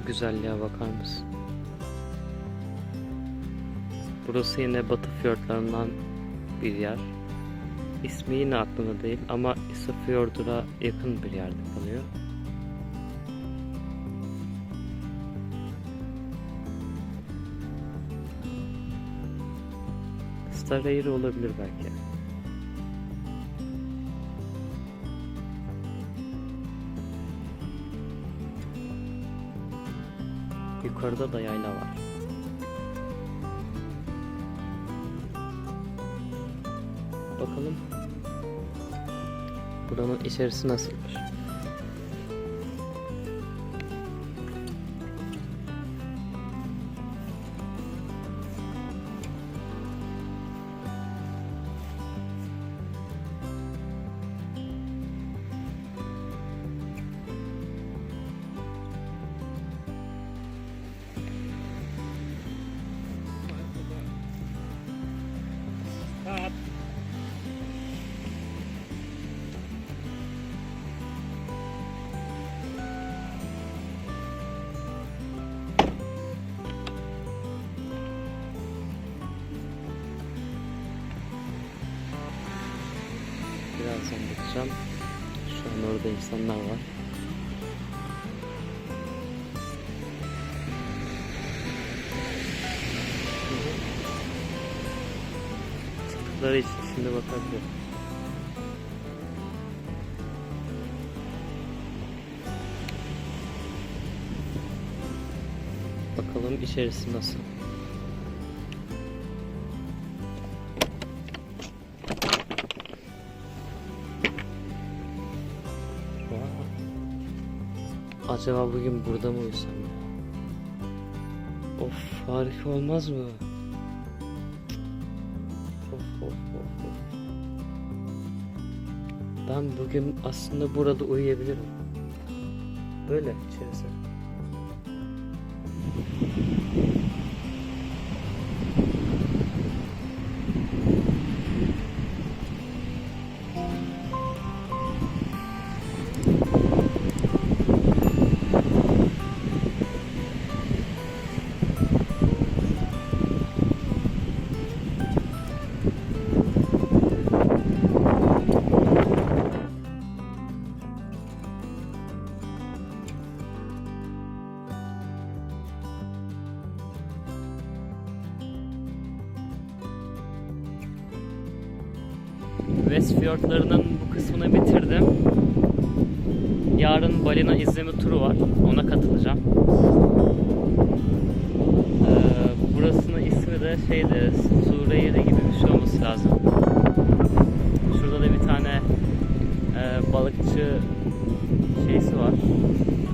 Şu güzelliğe bakar mısın? Burası yine Batı fiyortlarından bir yer. İsmi yine aklımda değil ama Isafjord'a yakın bir yerde kalıyor. Starayır olabilir belki. Yukarıda da yayla var. Bakalım. Buranın içerisi nasılmış? Bakacağım. Şu an orada insanlar var. Çıktıkları için şimdi bakabilirim. Bakalım içerisi nasıl? Acaba bugün burada mı uyusam ya? Of harika olmaz mı? Of of of of. Ben bugün aslında burada uyuyabilirim. Böyle içerisi. Westfjordlarının bu kısmını bitirdim. Yarın balina izleme turu var. Ona katılacağım. Burasının ismi de şeydi, Sureyri gibi bir şey olması lazım. Şurada da bir tane e, balıkçı şeysi var.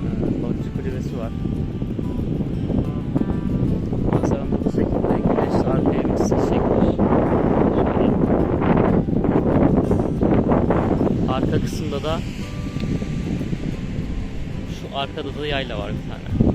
E, balıkçı kulübesi var. Manzaram bu şekilde. Güneş arkaya bir. Arka kısımda da şu arkada da yayla var bir tane.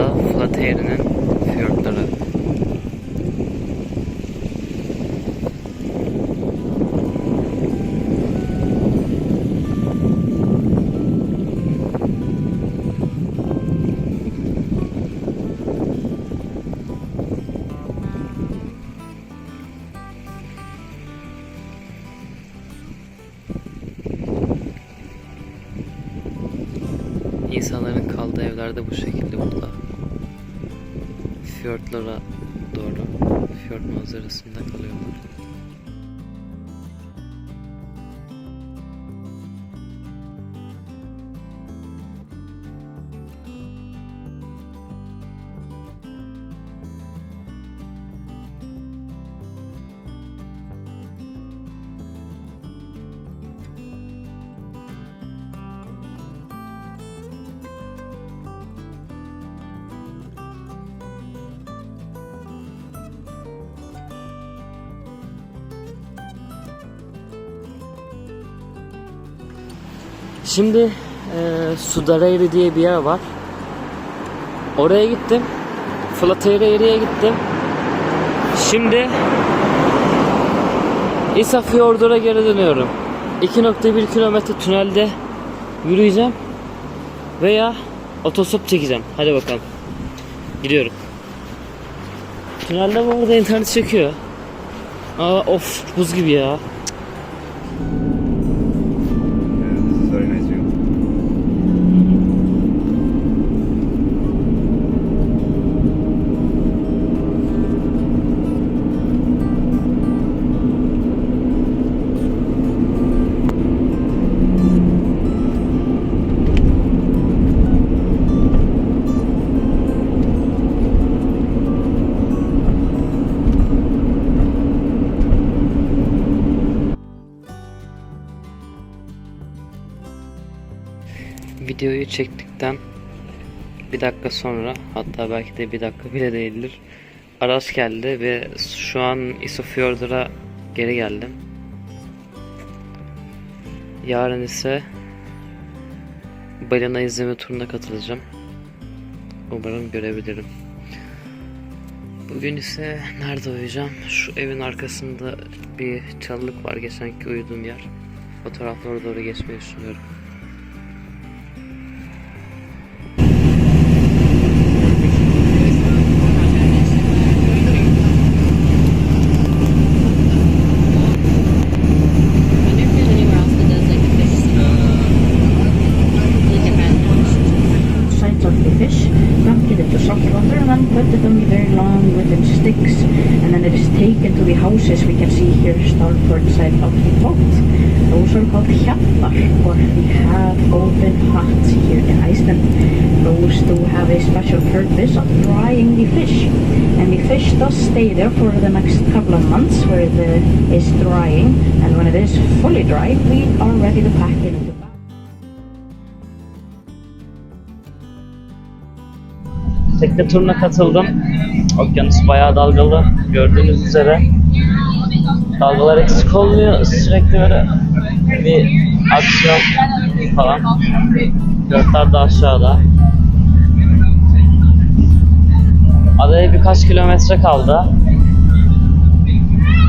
Da Flateyri'nin fiyortları. İnsanların kaldığı evler de bu şekilde burada. Fiyortlara doğru. Fjord manzarasında kalıyorlar. Şimdi e, Sudareyri diye bir yer var. Oraya gittim. Flateyri'ye gittim. Şimdi İsa Fjord'a geri dönüyorum. 2.1 kilometre tünelde yürüyeceğim veya otostop çekeceğim. Hadi bakalım. Gidiyorum. Tünelde bu arada internet çekiyor. Aa of buz gibi ya. Videoyu çektikten bir dakika sonra hatta belki de bir dakika bile değildir. Aras geldi ve şu an Isofjord'a geri geldim. Yarın ise balina izleme turuna katılacağım. Umarım görebilirim. Bugün ise nerede uyuyacağım? Şu evin arkasında bir çalılık var geçenki uyuduğum yer. O doğru geçmeyi düşünüyorum. Put it on very long with wooden sticks. And then it is taken to the houses we can see here, starboard side of the boat. Those are called hjallar, or the half-open huts here in Iceland. Those do have a special purpose of drying the fish. And the fish does stay there for the next couple of months where it uh, is drying. And when it is fully dried, we are ready to pack it into bags. Tekne turuna katıldım. Okyanus bayağı dalgalı. Gördüğünüz üzere. Dalgalar eksik olmuyor. Sürekli böyle bir aksiyon falan. Gökler de aşağıda. Adaya birkaç kilometre kaldı.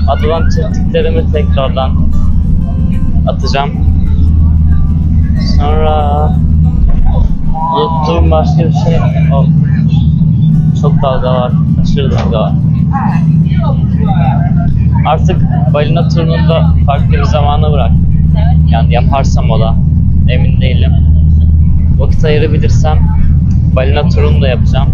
Adadan çektiklerimi tekrardan atacağım. Sonra unuttuğum başka bir şey yok. Çok dalga var. Aşırı dalga var. Artık balina turunu da farklı bir zamana bırak. Yani yaparsam o da. Emin değilim. Vakit ayırabilirsem balina turunu da yapacağım.